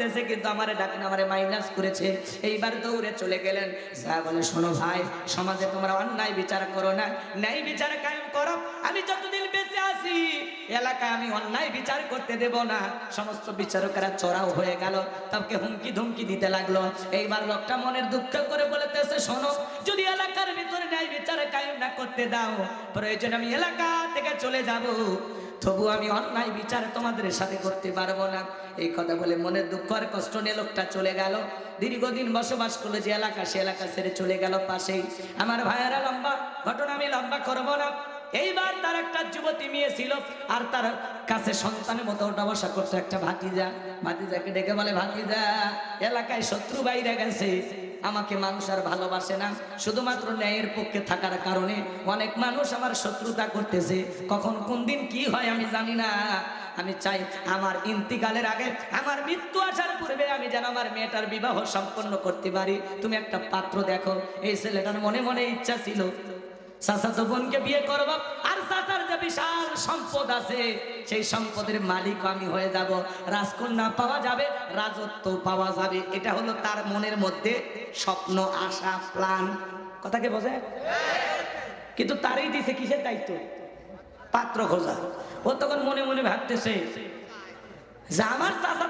বলতেছে, কিন্তু আমারে ডাকেন আমারে মাইনাস করেছে। এইবার দৌড়ে চলে গেলেন। যা বলে, শোনো ভাই, সমাজে তোমরা অন্যায় বিচার করো না, ন্যায় বিচার কায়েম করো। আমি যতদিন বেঁচে আছি, এলাকায় আমি অন্যায় বিচার করতে দেব না। সমস্ত বিচারকেরা চড়াও হয়ে গেল। তাকে হুমকি ধুমকি দিতে লাগল। এইবার লোকটা মনের দুঃখ করে বলতেছে, শোনো, যদি এলাকার ভিতরে ন্যায় বিচার কায়েম না করতে দাও, প্রয়োজন আমি এলাকা থেকে চলে যাব। তবু আমি অন্যায় বিচার তোমাদের সাথে করতে পারব না। এই কথা বলে মনের দুঃখ আর কষ্ট নিয়ে লোকটা চলে গেল। দীর্ঘদিন বসবাস করল যে এলাকা, সে এলাকা ছেড়ে চলে গেল পাশেই। আমার ভাইয়েরা লম্বা, ঘটনা আমি লম্বা করব না। এইবার তার একটা যুবতী মেয়ে ছিল আর তার কাছে সন্তানের মতো ওটা বসা করতো একটা ভাতিজা। ভাতিজাকে ডেকে বলে, ভাতিজা, এলাকায় শত্রু বাইরে গেছে। আমাকে মানুষ আর ভালোবাসে না। শুধুমাত্র ন্যায়ের পক্ষে থাকার কারণে অনেক মানুষ আমার শত্রুতা করতেছে। কখন, কোন দিন কি হয় আমি জানি না। আমি চাই আমার ইন্তিকালের আগে আমার মৃত্যু আসার পূর্বে আমি যেন আমার মেয়েটার বিবাহ সম্পন্ন করতে পারি। তুমি একটা পাত্র দেখো, এই ছেলেটার মনে মনে ইচ্ছা ছিল। বিয়ে আর চাচার যে বিশাল সম্পদ আছে, সেই সম্পদের মালিক আমি হয়ে যাব। রাজকন্যা পাওয়া যাবে, রাজত্ব পাওয়া যাবে। এটা হলো তার মনের মধ্যে স্বপ্ন, আশা, প্ল্যান। কথাকে বোঝে? কিন্তু তারই দিছে কিসের দায়িত্ব? পাত্র খোঁজা। ও তখন মনে মনে ভাবতেছে যে আমার চাচা